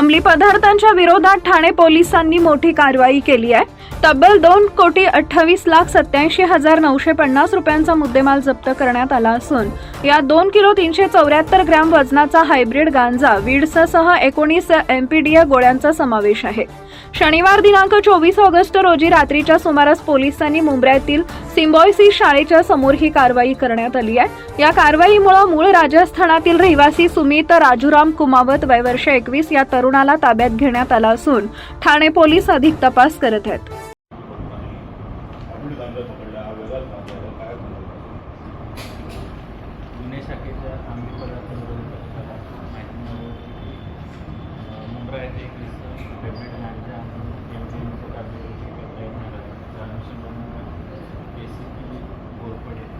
अंमली पदार्थांच्या विरोधात ठाणे पोलिसांनी मोठी कारवाई केली आहे. तब्बल दोन कोटी अठ्ठावीस लाख सत्याऐंशी हजार नऊशे पन्नास रुपयांचा मुद्देमाल जप्त करण्यात आला असून या दोन किलो तीनशे चौऱ्याहत्तर ग्रॅम वजनाचा हायब्रिड गांजा वीडसह एकोणीस एमपीडीए गोळ्यांचा समावेश आहे. शनिवार दिनांक चोवीस ऑगस्ट रोजी रात्रीच्या सुमारास पोलिसांनी मुंबईतील सिम्बॉयसी शाळेच्या समोर ही कारवाई करण्यात आली आहे. या कारवाईमुळे मूळ राजस्थानातील रहिवासी सुमित राजूराम कुमावत वय वर्ष एकवीस या तरुणाला ताब्यात घेण्यात आला असून ठाणे पोलीस अधिक तपास करत आहेत. आपण गांजा घोरपडे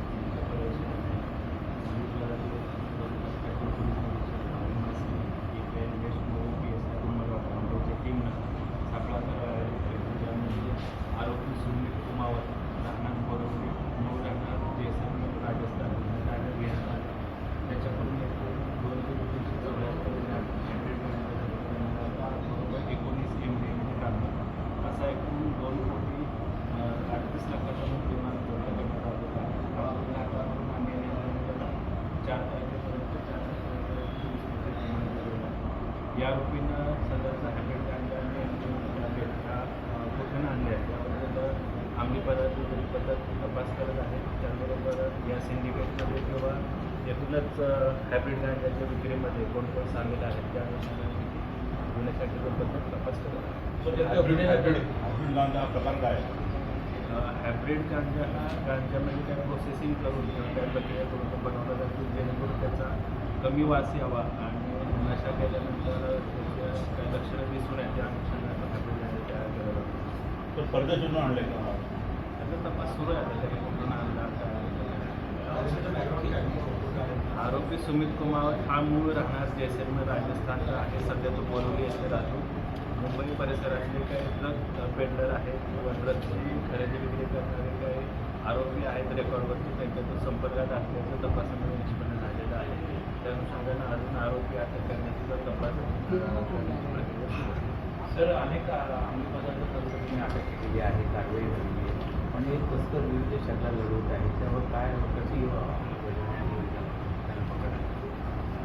या आरोपीनं सदरचा हँड्रेड गांजा आणि एमडीएम ह्या कुठून आणले आहे त्याबद्दल अंमली पदार्थ पथक तपास करत आहे. त्याचबरोबर या सिंडिकेटमध्ये किंवा यातूनच हायब्रिड गांजाच्या विक्रीमध्ये कोण कोण सामील आहेत त्या अनुषंगाने गुन्हे शाखेचं पथक तपास करत हायब्रिड गांजा हा हा गांजामध्ये काय प्रोसेसिंग करून किंवा काय प्रक्रिया करून तो बनवला जातो जेणेकरून त्याचा कमी वास यावा आणि नशा केल्यानंतर काही लक्षणं दिसून येते त्या अनुषंगानं हायब्रिड गांजा तयार केला जातो तो परदेशातून आणले का? त्याचा तपास सुरू आहे आता तरी कुठून आणला काय आरोपी सुमित कुमार हा मूळ राहणार जैसलमेर राजस्थानचा आहे. सध्या तो बोरवली येथे राहतो. मुंबई परिसरातले काही ड्रग पेडलर आहेत किंवा ड्रगची खरेदी विक्री करणारे काही आरोपी आहेत रेकॉर्डवरती त्यांच्यातून संपर्कात असल्याचं तपासामध्ये निष्पन्न त्या अनुषंगानं अजून आरोपी अटक करण्याचा तपास करण्याची प्रक्रिया सुरू आहे. सर अनेक अंमली पदार्थ तंत्रज्ञान अटक केलेली आहे कारवाई झाली आहे. पण हे तस्कर विविध शब्दात लढवत आहे त्यावर काय कशी अंमलबजावणी त्यांना पकडा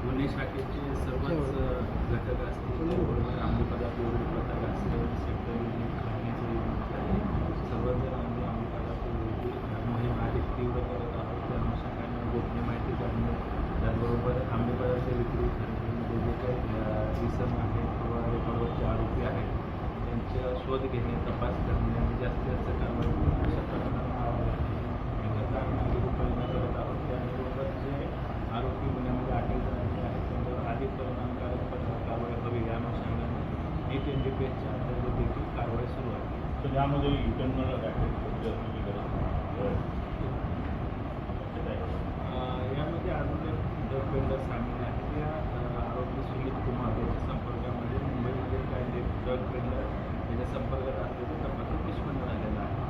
गुन्हे शाखेचे सर्वच अ, घटक असतील त्याचबरोबर अंमली पदार्थ विरोधी पथक असेल सेक्टर युनिट खाण्याचे युनिट आहे सर्व जर आम्ही अंमली पदार्थ विरोधी मोहीम अधिक तीव्र करत आहोत त्या अनुषंगाने गोपनीय माहिती काढणे त्याचबरोबर अंमली पदार्थ विक्री खरेदीमध्ये जे काही इसम आहे किंवा रेकॉर्डवरचे आरोपी आहेत त्यांच्या शोध घेणे तपास करणे आणि जास्तीत जास्त कारवाई करून अशा प्रकारे उपाययोजना करत आहोत. त्याबरोबर जे आरोपी गुन्ह्यामध्ये अटक झालेले आहेत त्यांच्यावर अधिक परिणामकारक कारवाई हवी या अनुषंगाने एक एन डी पी एसच्या अंतर्गत देखील कारवाई सुरू आहे. तर यामध्ये इंटरनल ॲक्टिव्हिटी असलेली गरज अं, यामध्ये अजून एक ड्रग पेंडर सामील आहे त्या अं, आरोपी सुमित कुमार याच्या संपर्कामध्ये मुंबईमध्ये काही त्याच्या संपर्कात असलेलं तपासून निष्पन्न झालेला आहे.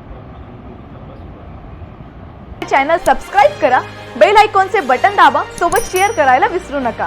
चॅनल सबस्क्राईब करा बेल आयकॉनचे बटन दाबा सोबत शेअर करायला विसरू नका.